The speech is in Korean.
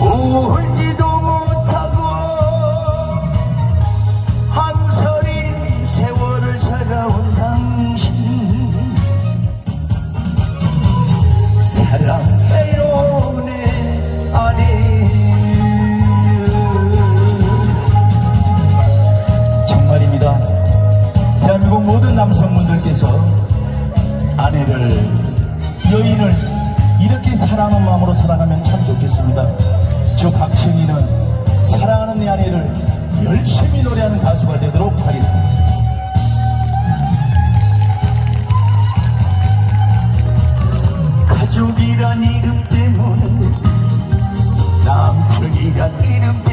오지도 못하고 한 서린 세월을 살아온 당신. 사랑해요 내 아내 정말입니다. 대한민국 모든 남성분들께서 아내를 여인을 이렇게 사랑하는 마음으로 사랑하면 참 좋겠습니다. 저 박채민은 사랑하는 내 아내를 열심히 노래하는 가수가 되도록 하겠습니다. 가족이란 이름 때문에 남편이란 이름